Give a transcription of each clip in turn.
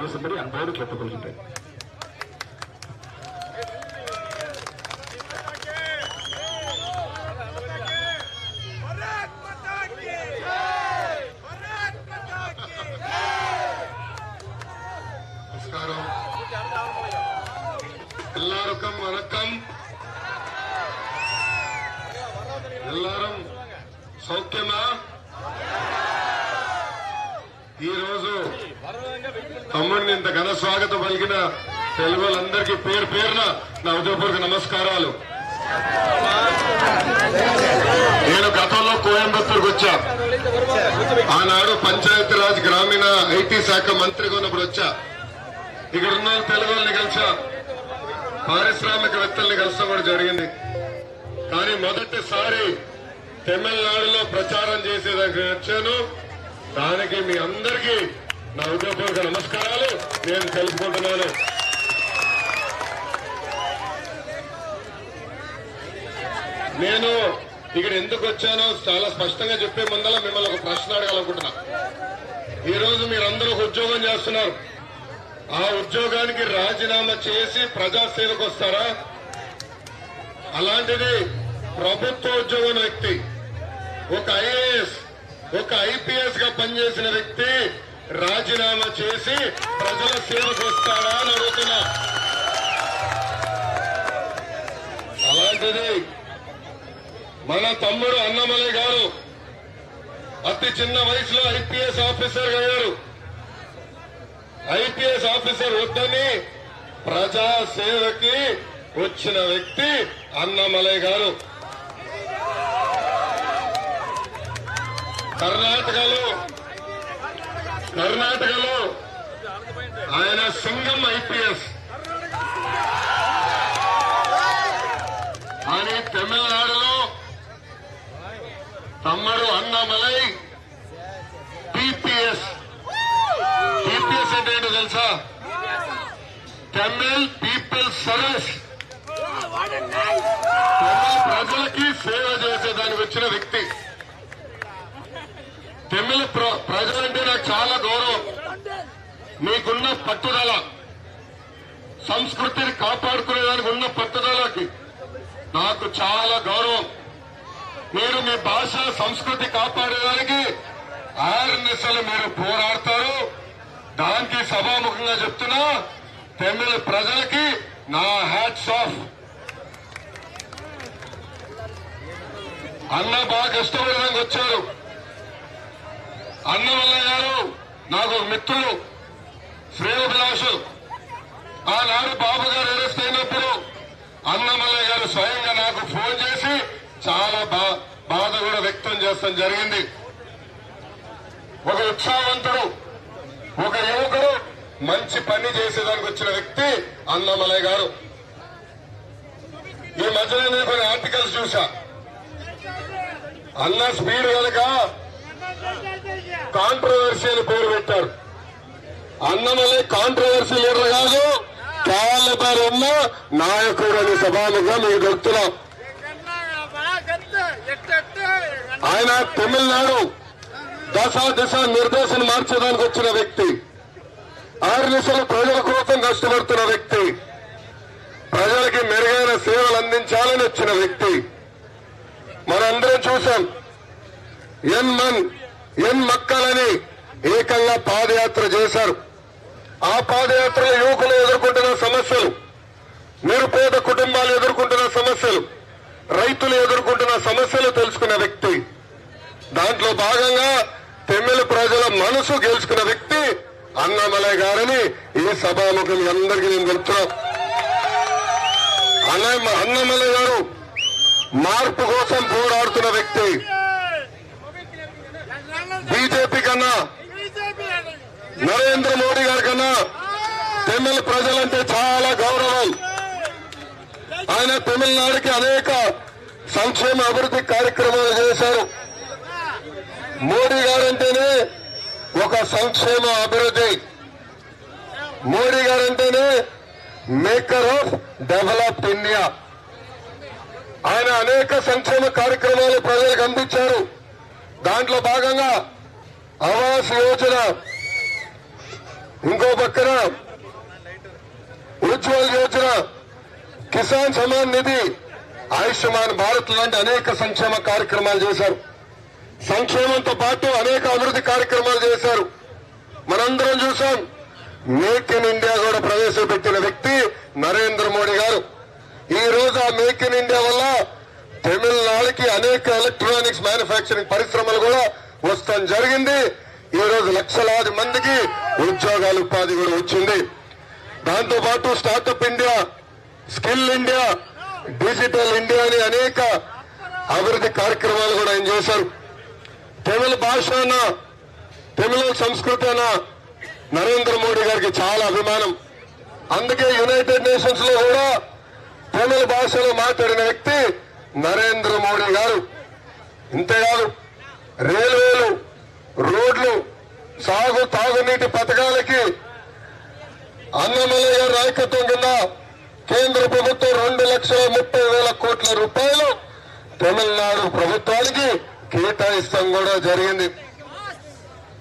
அரசுபடி அன்போடு கேட்டுக்கொள்கின்றேன். எல்லாருக்கும் வணக்கம். எல்லாரும் సౌఖ్యమా ఈరోజు తమ్ముడిని ఇంత ఘన స్వాగతం పలికిన తెలుగు వాళ్ళందరికీ పేరు పేరున నా ఉదయపూర్వక నమస్కారాలు. నేను గతంలో కోయంబత్తూరుకు వచ్చా. ఆనాడు పంచాయతీరాజ్ గ్రామీణ ఐటీ శాఖ మంత్రిగా ఉన్నప్పుడు వచ్చా. ఇక్కడ ఉన్న తెలుగు వాళ్ళని కలిసా. పారిశ్రామికవేత్తల్ని కలిసా కూడా జరిగింది. కానీ మొదటిసారి తమిళనాడులో ప్రచారం చేసేదానికి వచ్చాను. దానికి మీ అందరికీ నా ఉద్యోగపూర్వక నమస్కారాలు. నేను తెలుసుకుంటున్నాను. నేను ఇక్కడ ఎందుకు వచ్చానో చాలా స్పష్టంగా చెప్పే ముందల మిమ్మల్ని ఒక ప్రశ్న అడగాలనుకుంటున్నా. ఈ రోజు మీరందరూ ఒక ఉద్యోగం చేస్తున్నారు. ఆ ఉద్యోగానికి రాజీనామా చేసి ప్రజాసేవకు వస్తారా? అలాంటిది ప్రభుత్వ ఉద్యోగం వ్యక్తి ఒక ఐఏఎస్ ఒక ఐపీఎస్గా పనిచేసిన వ్యక్తి రాజీనామా చేసి ప్రజల సేవకు వస్తాడా అని అడుగుతున్నా. అలాంటిది మన తమ్ముడు అన్నమలై గారు అతి చిన్న వయసులో ఐపీఎస్ ఆఫీసర్ అయ్యారు. ఐపీఎస్ ఆఫీసర్ వద్దని ప్రజా సేవకి వచ్చిన వ్యక్తి అన్నమలై గారు. కర్ణాటకలో కర్ణాటకలో ఆయన సింగం ఐపీఎస్. అని తమిళనాడులో తమ్ముడు అన్నమలై టీపీఎస్. టీపీఎస్ అంటే ఏంటో తెలుసా? Tamil people service. తమిళ ప్రజలకి సేవ చేసేదానికి వచ్చిన వ్యక్తి. తమిళ ప్ర- ప్రజలంటే నాకు చాలా గౌరవం. మీకున్న పట్టుదల సంస్కృతిని కాపాడుకునేదానికి ఉన్న పట్టుదలకి నాకు చాలా గౌరవం. మీరు మీ భాష సంస్కృతి కాపాడేదానికి ఆర్ఎన్ఎస్ఎల్ మీరు పోరాడతారు. దానికి సభాముఖంగా చెప్తున్నా తమిళ ప్రజలకి నా హ్యాట్స్ ఆఫ్. అన్న బాగా కష్టపడడానికి వచ్చారు. అన్నమల్ల గారు నాకు ఒక మిత్రుడు శ్రేయభిలాషు ఆనాడు బాబు గారు అరెస్ట్ అయినప్పుడు అన్నమల్ల గారు స్వయంగా నాకు ఫోన్ చేసి చాలా బా- బాధ కూడా వ్యక్తం చేస్తాం జరిగింది. ఒక ఉత్సాహవంతుడు ఒక యువకుడు మంచి పని చేసేదానికి వచ్చిన వ్యక్తి అన్నమలయ్య గారు. ఈ మధ్యలో నేను కొన్ని ఆర్టికల్స్ చూసా అన్న స్పీడ్ కనుక కాంట్రవర్సీ అని పేరు పెట్టారు. అన్నమలై కాంట్రవర్సీ లీడర్ కాదు క్యాలబర్ ఉన్న నాయకుడు అని సభాముగా మీకు ఆయన తమిళనాడు దశ దిశ నిర్దేశం మార్చడానికి వచ్చిన వ్యక్తి. ఆరు దిశలు ప్రజల కోసం కష్టపడుతున్న వ్యక్తి. ప్రజలకి మెరుగైన సేవలు అందించాలని వచ్చిన వ్యక్తి. మనందరం చూసాం. ఎన్ మన్ ఎన్ మక్కలని ఏకంగా పాదయాత్ర చేశారు. ఆ పాదయాత్రలో యువకులు ఎదుర్కొంటున్న సమస్యలు నిరుపేద కుటుంబాలు ఎదుర్కొంటున్న సమస్యలు రైతులు ఎదుర్కొంటున్న సమస్యలు తెలుసుకున్న వ్యక్తి దాంట్లో భాగంగా తమిళ ప్రజల మనసు గెలుచుకున్న వ్యక్తి అన్నామలై గారని ఈ సభాముఖం అందరికీ నేను తెలుపుతున్నా అన్న అన్నమలై గారు మార్పు కోసం పోరాడుతున్న వ్యక్తి. బీజేపీ కన్నా నరేంద్ర మోడీ గారి కన్నా తమిళ ప్రజలంటే చాలా గౌరవం. ఆయన తమిళనాడుకి అనేక సంక్షేమ అభివృద్ధి కార్యక్రమాలు చేశారు. మోడీ గారంటేనే ఒక సంక్షేమ అభివృద్ధి. మోడీ గారంటేనే మేకర్ ఆఫ్ డెవలప్డ్ ఇండియా. ఆయన అనేక సంక్షేమ కార్యక్రమాలు ప్రజలకు అందించారు. దాంట్లో భాగంగా ఆవాస్ యోజన. ఇంకో పక్కన ఉజ్వల్ యోజన. కిసాన్ సమాన్ నిధి. ఆయుష్మాన్ భారత్ లాంటి అనేక సంక్షేమ కార్యక్రమాలు చేశారు. సంక్షేమంతో పాటు అనేక అభివృద్ధి కార్యక్రమాలు చేశారు. మనందరం చూసాం. మేక్ ఇన్ ఇండియా కూడా ప్రవేశపెట్టిన వ్యక్తి నరేంద్ర మోడీ గారు. ఈ రోజు ఆ మేక్ ఇన్ ఇండియా వల్ల తమిళనాడుకి అనేక ఎలక్ట్రానిక్స్ మ్యానుఫ్యాక్చరింగ్ పరిశ్రమలు కూడా వస్తాం జరిగింది. ఈ రోజు లక్షలాది మందికి ఉద్యోగాలు ఉపాధి కూడా వచ్చింది. దాంతో పాటు startup India skill India digital India అని అనేక అభివృద్ధి కార్యక్రమాలు కూడా ఆయన చేశారు. తమిళ భాషన తమిళ సంస్కృతి అన్న నరేంద్ర మోడీ గారికి చాలా అభిమానం. అందుకే యునైటెడ్ నేషన్స్లో కూడా తమిళ భాషలో మాట్లాడిన వ్యక్తి నరేంద్ర మోడీ గారు. ఇంతేకాదు రైల్వేలు సాగు తాగునీటి పథకాలకి అన్నమలయ్య నాయకత్వం కింద కేంద్ర ప్రభుత్వం రెండు లక్షల ముప్పై వేల కోట్ల రూపాయలు తమిళనాడు ప్రభుత్వానికి కేటాయిస్తాం కూడా జరిగింది.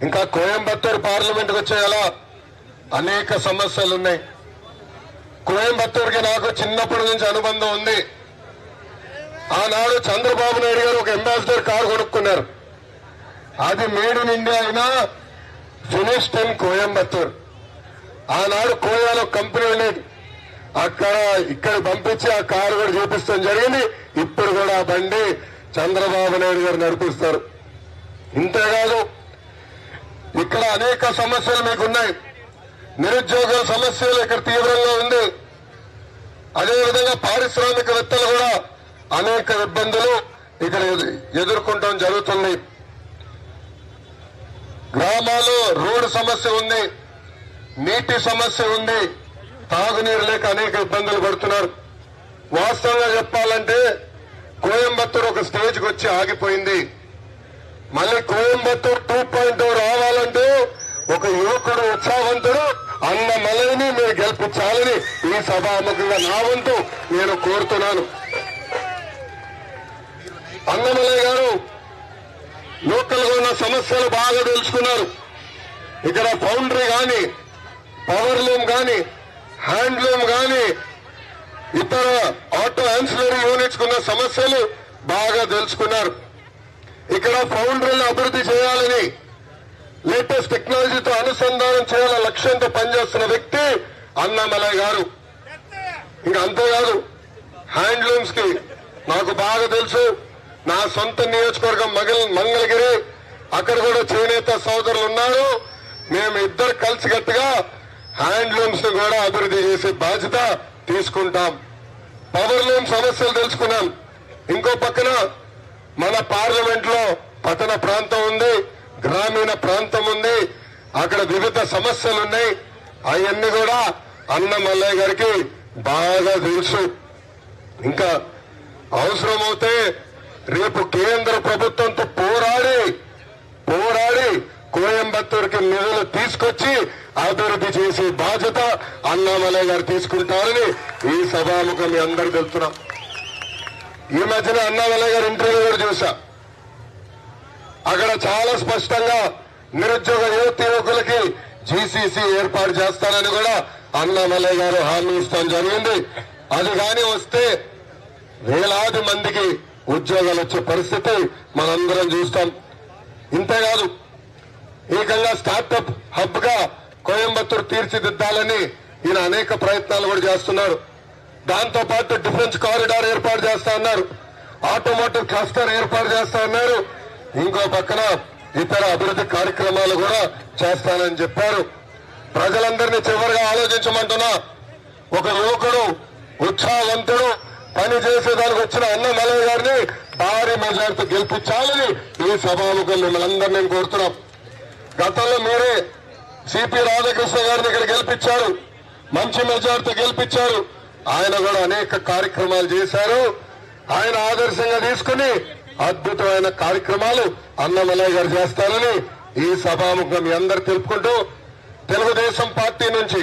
ఇంకా కోయంబత్తూరు పార్లమెంట్కి వచ్చేలా అనేక సమస్యలు ఉన్నాయి. కోయంబత్తూరుకి నాకు చిన్నప్పటి నుంచి అనుబంధం ఉంది. ఆనాడు చంద్రబాబు నాయుడు గారు ఒక అంబాసిడర్ కారు కొనుక్కున్నారు. అది మేడ్ ఇన్ ఇండియా అయినా జునిస్టన్ కోయంబత్తూర్. ఆనాడు కోయాలో కంపెనీ ఉండేది. అక్కడ ఇక్కడ పంపించి ఆ కారు కూడా చూపిస్తాం జరిగింది. ఇప్పుడు కూడా ఆ బండి చంద్రబాబు నాయుడు గారు నడిపిస్తారు. ఇంతేకాదు ఇక్కడ అనేక సమస్యలు మీకున్నాయి. నిరుద్యోగుల సమస్యలు ఇక్కడ తీవ్రంగా ఉంది. అదేవిధంగా పారిశ్రామికవేత్తలు కూడా అనేక ఇబ్బందులు ఇక్కడ ఎదుర్కొంటాం జరుగుతుంది. గ్రామాల్లో రోడ్డు సమస్య ఉంది నీటి సమస్య ఉంది తాగునీరు లేక అనేక ఇబ్బందులు పడుతున్నారు. వాస్తవంగా చెప్పాలంటే కోయంబత్తూరు ఒక స్టేజ్కి వచ్చి ఆగిపోయింది. మళ్ళీ కోయంబత్తూరు టూ పాయింట్ రావాలంటే ఒక యువకుడు ఉత్సాహవంతుడు అన్న మలైని మీరు గెలిపించాలని ఈ సభాముఖంగా నా వంతు నేను కోరుతున్నాను. అన్నమలై గారు లోకల్ ఉన్న సమస్యలు బాగా తెలుసుకున్నారు. ఇక్కడ ఫౌండరీ గాని పవర్ లూమ్ గాని హ్యాండ్లూమ్ గాని ఇతర ఆటో ఆన్సిలరీ యూనిట్స్ ఉన్న సమస్యలు బాగా తెలుసుకున్నారు. ఇక్కడ ఫౌండరీలు అభివృద్ధి చేయాలని లేటెస్ట్ టెక్నాలజీతో అనుసంధానం చేయాలన్న లక్ష్యంతో పనిచేస్తున్న వ్యక్తి అన్నమలయ్య గారు. ఇంకా అంతేకాదు హ్యాండ్లూమ్స్కి నాకు బాగా తెలుసు. నా సొంత నియోజకవర్గం మంగళ మంగళగిరి. అక్కడ కూడా చేనేత సోదరులు ఉన్నారు మేము ఇద్దరు కలిసికట్టుగా హ్యాండ్లూమ్స్ను కూడా అభివృద్ధి చేసే బాధ్యత తీసుకుంటాం. పవర్ లూమ్ సమస్యలు తెలుసుకున్నాం. ఇంకో పక్కన మన పార్లమెంట్లో పట్టణ ప్రాంతం ఉంది గ్రామీణ ప్రాంతం ఉంది. అక్కడ వివిధ సమస్యలు ఉన్నాయి. అవన్నీ కూడా అన్న మల్లయ్య గారికి బాగా తెలుసు. ఇంకా అవసరమైతే రేపు కేంద్ర ప్రభుత్వంతో పోరాడి పోరాడి కోయంబత్తూరుకి నిధులు తీసుకొచ్చి అభివృద్ధి చేసే బాధ్యత అన్నామలయ్య గారు తీసుకుంటారని ఈ సభాముఖం మీ అందరు తెలుస్తున్నాం. ఈ మధ్యన అన్నామలయ్య గారు ఇంటర్వ్యూ కూడా చూసా అక్కడ చాలా స్పష్టంగా నిరుద్యోగ యువత యువకులకి జీసీసీ ఏర్పాటు చేస్తానని కూడా అన్నామలయ్య గారు హామీ ఇస్తాం జరిగింది. అది కానీ వస్తే వేలాది మందికి ఉద్యోగాలు వచ్చే పరిస్థితి మనందరం చూస్తాం. ఇంతేకాదు ఏకంగా స్టార్టప్ హబ్గా కోయంబత్తూరు తీర్చిదిద్దాలని ఈయన అనేక ప్రయత్నాలు కూడా చేస్తున్నారు. దాంతో పాటు డిఫెన్స్ కారిడార్ ఏర్పాటు చేస్తా అన్నారు. ఆటోమోటివ్ క్లస్టర్ ఏర్పాటు చేస్తా అన్నారు. ఇంకో పక్కన ఇతర అభివృద్ధి కార్యక్రమాలు కూడా చేస్తానని చెప్పారు. ప్రజలందరినీ చివరిగా ఆలోచించమంటున్నా ఒక యువకుడు ఉత్సాహవంతుడు పని చేసేదానికి వచ్చిన అన్న మల్లయ్య గారిని భారీ మెజార్టీ గెలిపించాలని ఈ సభాముఖులు మిమ్మల్ందరూ అందరినీ నేను కోరుతున్నాం. గతంలో మీరే సిపి రాధాకృష్ణ గారిని ఇక్కడ గెలిపించారు. మంచి మెజార్టీ గెలిపించారు. ఆయన కూడా అనేక కార్యక్రమాలు చేశారు. ఆయన ఆదర్శంగా తీసుకుని అద్భుతమైన కార్యక్రమాలు అన్నమలయ్య గారు చేస్తారని ఈ సభాముఖం మీ అందరు తెలుపుకుంటూ తెలుగుదేశం పార్టీ నుంచి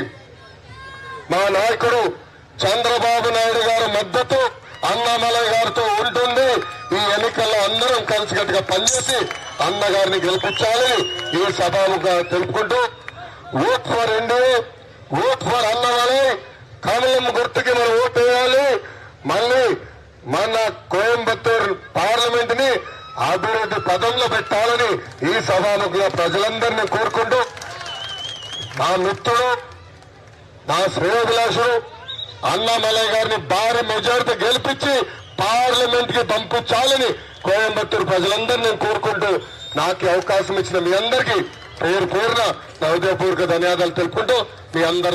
మా నాయకుడు చంద్రబాబు నాయుడు గారి మద్దతు అన్నామలయ్య గారితో ఉంటుంది. ఈ ఎన్నికల్లో అందరం కలిసికట్టుగా పనిచేసి అన్నగారిని గెలిపించాలని ఈ సభాముఖ తెలుపుకుంటూ vote for India vote for Annamalai కమలం గుర్తుకి మనం ఓటు వేయాలి. మళ్ళీ మన కోయంబత్తూరు పార్లమెంట్ని అభివృద్ధి పదంలో పెట్టాలని ఈ సభాముఖంగా ప్రజలందరినీ కోరుకుంటూ నా మిత్రుడు నా శ్రేయోభిలాషుడు అన్నామలయ్య గారిని భారీ మెజారిటీ గెలిపించి పార్లమెంట్కి పంపించాలని కోయంబత్తూరు ప్రజలందరూ నేను కోరుకుంటూ నాకు అవకాశం ఇచ్చిన మీ అందరికీ పేరు పేరున నా హృదయపూర్వక ధన్యవాదాలు తెలుపుకుంటూ మీ అందరు